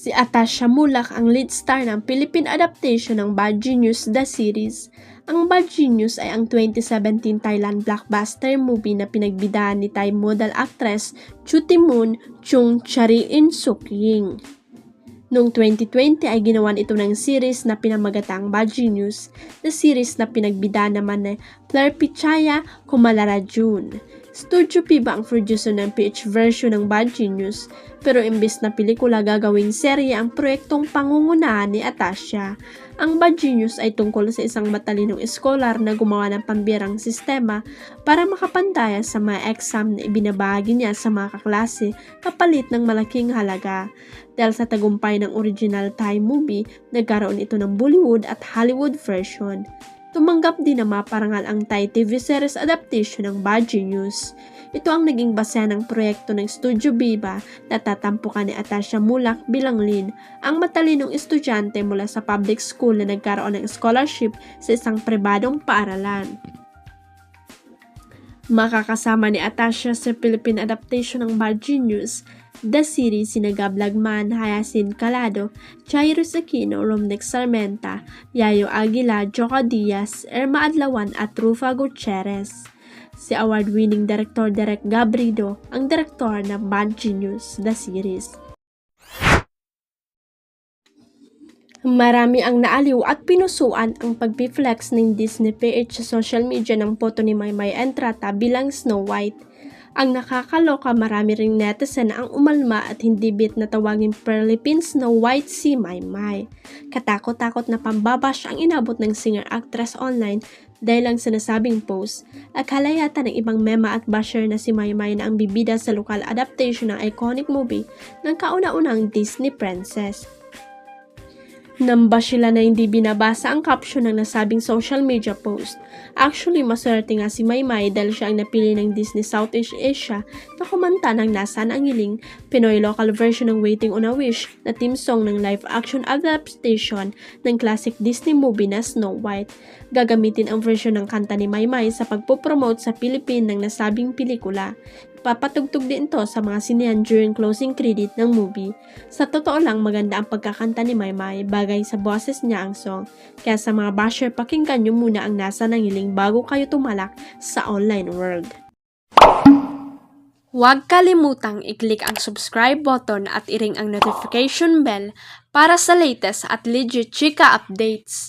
Si Atasha Mulak ang lead star ng Philippine adaptation ng Bad Genius The Series. Ang Bad Genius ay ang 2017 Thailand blockbuster movie na pinagbidaan ni Thai model actress Chuti Moon Chung Chari In Suk Ying. Noong 2020 ay ginawan ito ng series na pinamagatang Bad Genius, na series na pinagbida naman ni Claire Pichaya Kumalara June. Studio P ba ang producer ng PH version ng Bad Genius, pero imbes na pelikula gagawing serye ang proyektong pangungunahan ni Atasha. Ang Bad Genius ay tungkol sa isang matalinong eskolar na gumawa ng pambirang sistema para makapantaya sa mga exam na ibinabahagi niya sa mga kaklase kapalit ng malaking halaga. Dahil sa tagumpay ng original Thai movie, nagkaroon ito ng Bollywood at Hollywood version. Tumanggap din na maparangal ang Thai TV series adaptation ng Bad Genius. Ito ang naging base ng proyekto ng Studio Biba na tatampukan ni Atasha Mulak bilang Lin, ang matalinong estudyante mula sa public school na nagkaroon ng scholarship sa isang pribadong paaralan. Makakasama ni Atasha sa Philippine adaptation ng Bad Genius, The Series sina Gab Lagman, Hayasin Calado, Jairus Aquino, Romnex Sarmenta, Yayo Aguila, Joca Diaz, Irma Adlawan at Rufa Gutierrez. Si award-winning director Derek Gabrido ang direktor ng Bad Genius, The Series. Marami ang naaliw at pinusuan ang pagpiflex ng Disney PH sa social media ng photo ni Maymay Entrata bilang Snow White. Ang nakakaloka marami ring netizen ang umalma at hindi bit na tawagin Philippine Snow White si Maymay. Katakot-takot na pambabash ang inabot ng singer-actress online dahil ang sinasabing post. Akala yata ng ibang mema at basher na si Maymay na ang bibida sa lokal adaptation ng iconic movie ng kauna-unang Disney princess. Namba sila na hindi binabasa ang caption ng nasabing social media post. Actually, maswerte nga si Maymay dahil siya ang napili ng Disney Southeast Asia na kumanta ng Nasaan ang Hiling, Pinoy local version ng Waiting on a Wish na theme song ng live-action adaptation ng classic Disney movie na Snow White. Gagamitin ang version ng kanta ni Maymay sa pagpopromote sa Philippine ng nasabing pelikula. Papatugtog din ito sa mga sinehan during closing credit ng movie. Sa totoo lang, maganda ang pagkakanta ni Maymay bagay sa boses niya ang song. Kaya sa mga basher, pakinggan nyo muna ang nasa ng hiling bago kayo tumalak sa online world. Huwag kalimutang i-click ang subscribe button at i-ring ang notification bell para sa latest at legit chika updates.